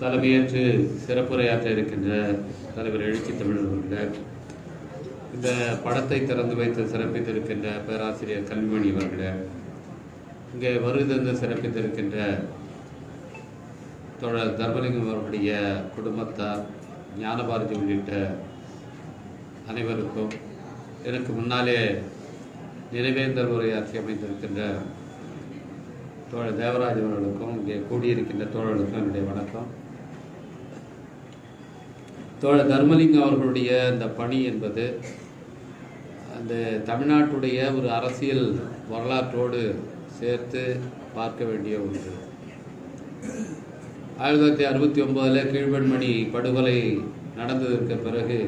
தலைமையேற்று சிறப்புரையாற்ற இருக்கின்ற தலைவர் எழுச்சி தமிழர் அவர்கள் இந்த படத்தை திறந்து வைத்து சிறப்பித்திருக்கின்ற பேராசிரியர் கல்விமணி அவர்கள் இங்கே வருகை சிறப்பித்திருக்கின்ற தோழர் தர்மலிங்கம் அவர்களுடைய குடும்பத்தார் ஞானபாரதி உள்ளிட்ட அனைவருக்கும் எனக்கு முன்னாலே நினைவேந்தர் உரையாற்றி அமைந்திருக்கின்ற தோழர் தேவராஜ் அவர்களுக்கும் இங்கே கூடியிருக்கின்ற தோழர்களுக்கும் என்னுடைய வணக்கம். தோழர் தர்மலிங்கம் அவர்களுடைய இந்த பணி என்பது அந்த தமிழ்நாட்டுடைய ஒரு அரசியல் வரலாற்றோடு சேர்த்து பார்க்க வேண்டிய ஒன்று. ஆயிரத்தி தொள்ளாயிரத்தி அறுபத்தி ஒன்பதில் கீழ்பெண்மணி படுகொலை நடந்ததற்கு பிறகு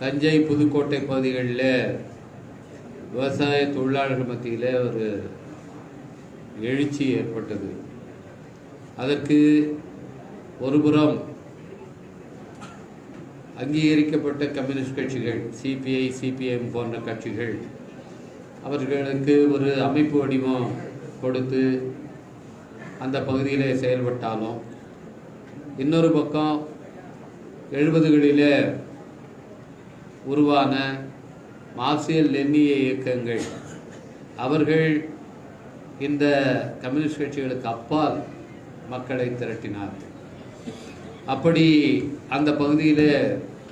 தஞ்சை புதுக்கோட்டை பகுதிகளில் விவசாய தொழிலாளர்கள் மத்தியில் ஒரு எழுச்சி ஏற்பட்டது. அதற்கு ஒருபுறம் அங்கீகரிக்கப்பட்ட கம்யூனிஸ்ட் கட்சிகள் சிபிஐ சிபிஎம் போன்ற கட்சிகள் அவர்களுக்கு ஒரு அமைப்பு வடிவம் கொடுத்து அந்த பகுதியில் செயல்பட்டாலும் இன்னொரு பக்கம் எழுபதுகளிலே உருவான மார்சியல் லென்னிய இயக்கங்கள் அவர்கள் இந்த கம்யூனிஸ்ட் கட்சிகளுக்கு அப்பால் மக்களை திரட்டினார்கள். அப்படி அந்த பகுதியில்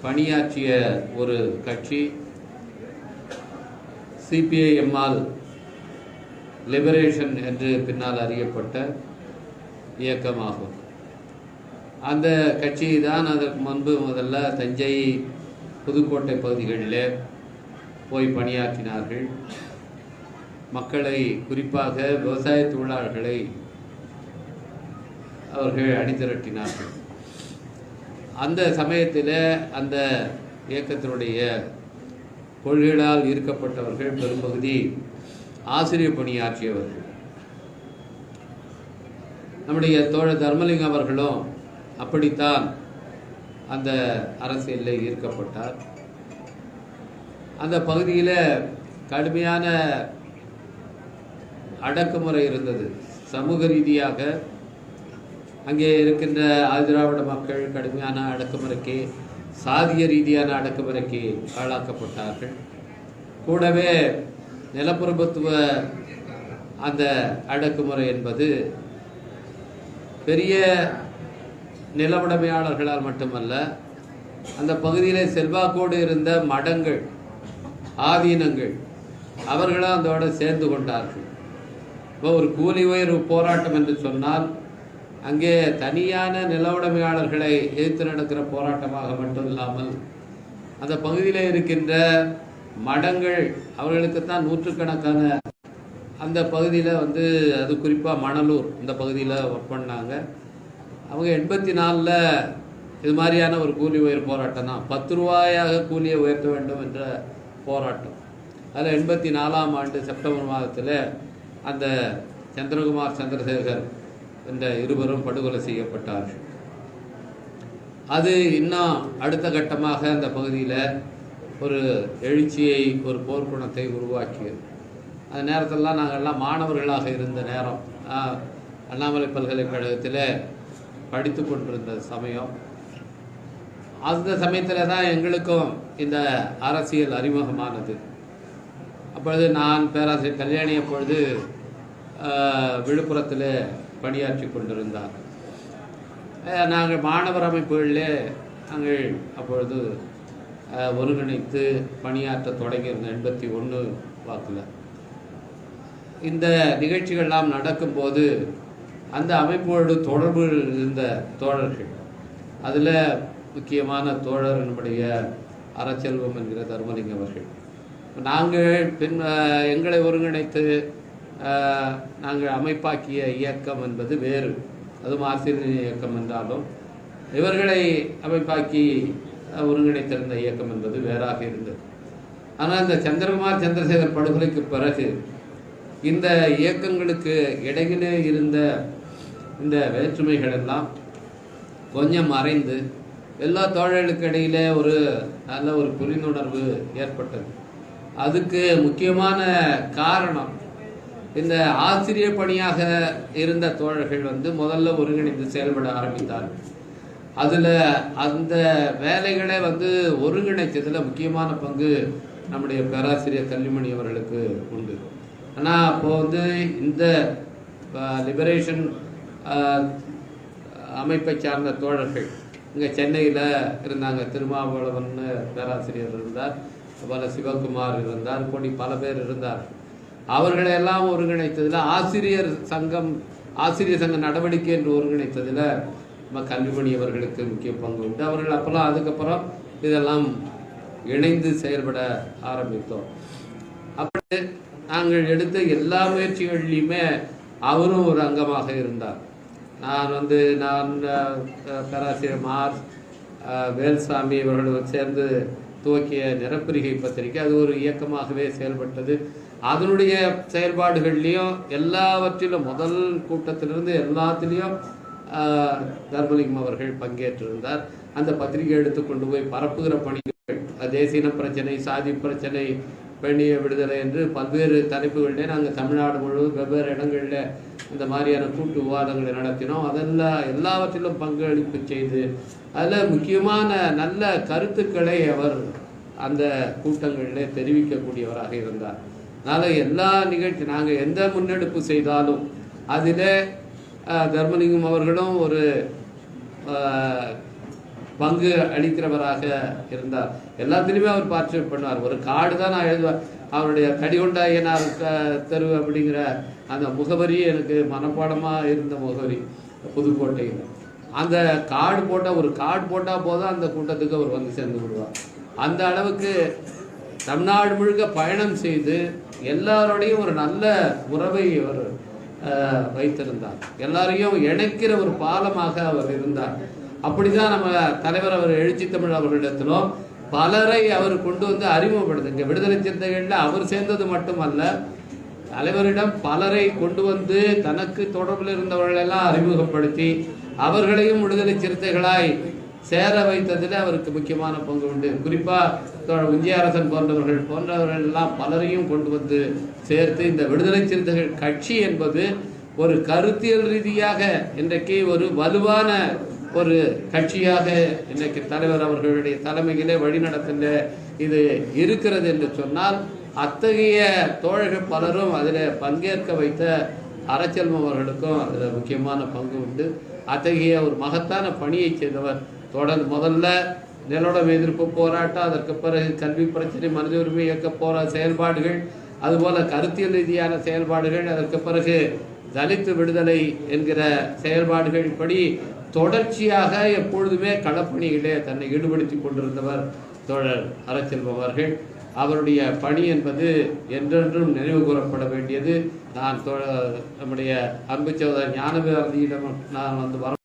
பணியாற்றிய ஒரு கட்சி சிபிஐஎம்ஆல் லிபரேஷன் என்று பின்னால் அறியப்பட்ட இயக்கமாகும். அந்த கட்சி தான் அதற்கு முன்பு முதல்ல தஞ்சை புதுக்கோட்டை பகுதிகளில் போய் பணியாற்றினார்கள். மக்களை குறிப்பாக விவசாய தொழிலாளர்களை அவர்கள் அணிதிரட்டினார்கள். அந்த சமயத்தில் அந்த இயக்கத்தினுடைய கொள்கைகளால் ஈர்க்கப்பட்டவர்கள் பெரும்பகுதி ஆசிரியர் பணியாற்றியவர்கள். நம்முடைய தோழர் தர்மலிங்கம் அவர்களும் அப்படித்தான் அந்த அரசியலில் ஈர்க்கப்பட்டார். அந்த பகுதியில் கடுமையான அடக்குமுறை இருந்தது. சமூக ரீதியாக அங்கே இருக்கின்ற ஆதிராவிட மக்கள் கடுமையான அடக்குமுறைக்கு சாதிய ரீதியான அடக்குமுறைக்கு ஆளாக்கப்பட்டார்கள். கூடவே நிலப்பிரபுத்துவ அந்த அடக்குமுறை என்பது பெரிய நிலவுடைமையாளர்களால் மட்டுமல்ல அந்த பகுதியில் செல்வாக்கோடு இருந்த மடங்கள் ஆதீனங்கள் அவர்களும் அதோடு சேர்ந்து கொண்டார்கள். இப்போ ஒரு கூலி உயர்வு போராட்டம் என்று சொன்னால் அங்கே தனியான நிலவுடைமையாளர்களை எதிர்த்து நடக்கிற போராட்டமாக மட்டும் இல்லாமல் அந்த பகுதியில் இருக்கின்ற மடங்கள் அவர்களுக்குத்தான் நூற்றுக்கணக்கான அந்த பகுதியில் வந்து அது குறிப்பாக மணலூர் இந்த பகுதியில் ஒர்க் பண்ணாங்க. அவங்க எண்பத்தி நாலில் இது மாதிரியான ஒரு கூலி உயர் போராட்டம் தான். பத்து ரூபாயாக கூலியை உயர்த்த வேண்டும் என்ற போராட்டம். அதில் எண்பத்தி நாலாம் ஆண்டு செப்டம்பர் மாதத்தில் அந்த சந்திரகுமார் சந்திரசேகர் என்ற இருவரும் படுகொலை செய்யப்பட்டார்கள். அது இன்னும் அடுத்த கட்டமாக அந்த பகுதியில் ஒரு எழுச்சியை ஒரு போர்க்குணத்தை உருவாக்கியது. அந்த நேரத்திலலாம் நாங்கள் எல்லாம் மாணவர்களாக இருந்த நேரம் அண்ணாமலை பல்கலைக்கழகத்தில் படித்து கொண்டிருந்த சமயம். அந்த சமயத்தில் தான் எங்களுக்கும் இந்த அரசியல் அறிமுகமானது. அப்பொழுது நான் பேராசிரியர் கல்யாணி அப்பொழுது விழுப்புரத்தில் பணியாற்றி கொண்டிருந்தார். நாங்கள் மாணவர் அமைப்புகளிலே நாங்கள் அப்பொழுது அஹ், ஒருங்கிணைத்து பணியாற்ற தொடங்கியிருந்தோம். எண்பத்தி ஒன்று வாக்கில். இந்த நிகழ்ச்சிகள்லாம் நடக்கும்போது அந்த அமைப்போடு தொடர்பு இருந்த தோழர்கள் அதில் முக்கியமான தோழர் நம்முடைய அறச்செல்வம் என்கிற தர்மலிங்கம் அவர்கள். நாங்கள் பின் எங்களை ஒருங்கிணைத்து நாங்கள் அமைப்பாக்கிய இயக்கம் என்பது வேறு. அதுவும் ஆசிரியர் இயக்கம் என்றாலும் இவர்களை அமைப்பாக்கி ஒருங்கிணைத்திருந்த இயக்கம் என்பது வேறாக இருந்தது. ஆனால் இந்த சந்திரகுமார் சந்திரசேகர் படுகொலைக்கு பிறகு இந்த இயக்கங்களுக்கு இடையிலே இருந்த இந்த வேற்றுமைகள் எல்லாம் கொஞ்சம் மறைந்து எல்லா தோழர்களுக்கு இடையிலே ஒரு நல்ல ஒரு புரிந்துணர்வு ஏற்பட்டது. அதுக்கு முக்கியமான காரணம் இந்த ஆசிரியர் பணியாக இருந்த தோழர்கள் வந்து முதல்ல ஒருங்கிணைந்து செயல்பட ஆரம்பித்தார்கள். அதில் அந்த வேலைகளை வந்து ஒருங்கிணைத்ததில் முக்கியமான பங்கு நம்முடைய பேராசிரியர் கல்விமணி அவர்களுக்கு உண்டு. ஆனால் அப்போது வந்து இந்த லிபரேஷன் அமைப்பை சார்ந்த தோழர்கள் இங்கே சென்னையில் இருந்தாங்க. திருமாவளவன் பேராசிரியர் இருந்தார் பல சிவகுமார் இருந்தார் இப்படி பல பேர் இருந்தார் அவர்களை எல்லாம் ஒருங்கிணைத்ததில் ஆசிரியர் சங்கம் ஆசிரியர் சங்க நடவடிக்கை என்று ஒருங்கிணைத்ததில் நம்ம கல்விமணி அவர்களுக்கு முக்கிய பங்கு உண்டு. அவர்கள் அப்போல்லாம் அதுக்கப்புறம் இதெல்லாம் இணைந்து செயல்பட ஆரம்பித்தோம். அப்படி நாங்கள் எடுத்த எல்லா முயற்சிகள்லையுமே அவரும் ஒரு அங்கமாக இருந்தார். நான் வந்து நான் பேராசிரியர் மார் வேல்சாமி இவர்களுடன் சேர்ந்து துவக்கிய நிறப்பிரிகை பத்திரிகை அது ஒரு இயக்கமாகவே செயல்பட்டது. அதனுடைய செயல்பாடுகள்லையும் எல்லாவற்றிலும் முதல் கூட்டத்திலிருந்து எல்லாத்திலையும் தர்மலிங்கம் அவர்கள் பங்கேற்றிருந்தார். அந்த பத்திரிகை எடுத்து கொண்டு போய் பரப்புகிற பணிகள் தேசிய பிரச்சனை சாதி பிரச்சனை பெண்ணிய விடுதலை என்று பல்வேறு தலைப்புகளிலே நாங்கள் தமிழ்நாடு முழுவதும் வெவ்வேறு இடங்களில் இந்த மாதிரியான கூட்டு விவாதங்களை நடத்தினோம். அதெல்லாம் எல்லாவற்றிலும் பங்களிப்பு செய்து அதில் முக்கியமான நல்ல கருத்துக்களை அவர் அந்த கூட்டங்களிலே தெரிவிக்கக்கூடியவராக இருந்தார். அதனால் எல்லா நிகழ்ச்சி நாங்கள் எந்த முன்னெடுப்பு செய்தாலும் அதில் தர்மலிங்கம் அவர்களும் ஒரு பங்கு அளிக்கிறவராக இருந்தார். எல்லாத்துலேயுமே அவர் பார்ட்டிசிபேட் பண்ணுவார். ஒரு கார்டு தான் நான் எழுதுவேன். அவருடைய கடிகொண்டாயனார் தெரு அப்படிங்கிற அந்த முகவரி எனக்கு மனப்பாடமாக இருந்த முகவரி புதுக்கோட்டையில். அந்த கார்டு போட்டால் ஒரு கார்டு போட்டால் போதும் அந்த கூட்டத்துக்கு அவர் வந்து சேர்ந்து விடுவார். அந்த அளவுக்கு தமிழ்நாடு முழுக்க பயணம் செய்து எல்லாரோடையும் ஒரு நல்ல உறவை அவர் வைத்திருந்தார். எல்லாரையும் இணைக்கிற ஒரு பாலமாக அவர் இருந்தார். அப்படிதான் நம்ம தலைவர் அவர் எழுச்சி தமிழ் அவர்களிடத்திலும் பலரை அவர் கொண்டு வந்து அறிமுகப்படுத்து இங்கே விடுதலை சிந்தைகளில் அவர் சேர்ந்தது மட்டுமல்ல தலைவரிடம் பலரை கொண்டு வந்து தனக்கு தொடர்பில் இருந்தவர்களெல்லாம் அறிமுகப்படுத்தி அவர்களையும் விடுதலை சிறுத்தைகளாய் சேர வைத்ததில் அவருக்கு முக்கியமான பங்கு உண்டு. குறிப்பாக விஜயரசன் போன்றவர்கள் போன்றவர்கள் எல்லாம் பலரையும் கொண்டு வந்து சேர்த்து இந்த விடுதலை சிறுத்தைகள் கட்சி என்பது ஒரு கருத்தியல் ரீதியாக இன்றைக்கு ஒரு வலுவான ஒரு கட்சியாக இன்றைக்கு தலைவர் அவர்களுடைய தலைமையிலே வழிநடத்துகின்ற இது இருக்கிறது என்று சொன்னால் அத்தகைய தோழர்கள் பலரும் அதில் பங்கேற்க வைத்த அறச்செல்வம் அவர்களுக்கும் அதில் முக்கியமான பங்கு உண்டு. அத்தகைய ஒரு மகத்தான பணியை செய்தவர் தொடர் முதல்ல நிலோடம் எதிர்ப்பு போராட்டம் அதற்கு பிறகு கல்வி பிரச்சனை மனித உரிமை இயக்க போரா செயல்பாடுகள் அதுபோல கருத்தியல் ரீதியான செயல்பாடுகள் அதற்கு பிறகு தலித்து விடுதலை என்கிற செயல்பாடுகள் இப்படி தொடர்ச்சியாக எப்பொழுதுமே களப்பணியிலே தன்னை ஈடுபடுத்தி கொண்டிருந்தவர் தோழர் அறச்செல்வம் அவர்கள். அவருடைய பணி என்பது என்றென்றும் நினைவு கூறப்பட வேண்டியது. நான் நம்முடைய அன்பு சோதரர் ஞானபாரதியிடம் நான் வந்து வர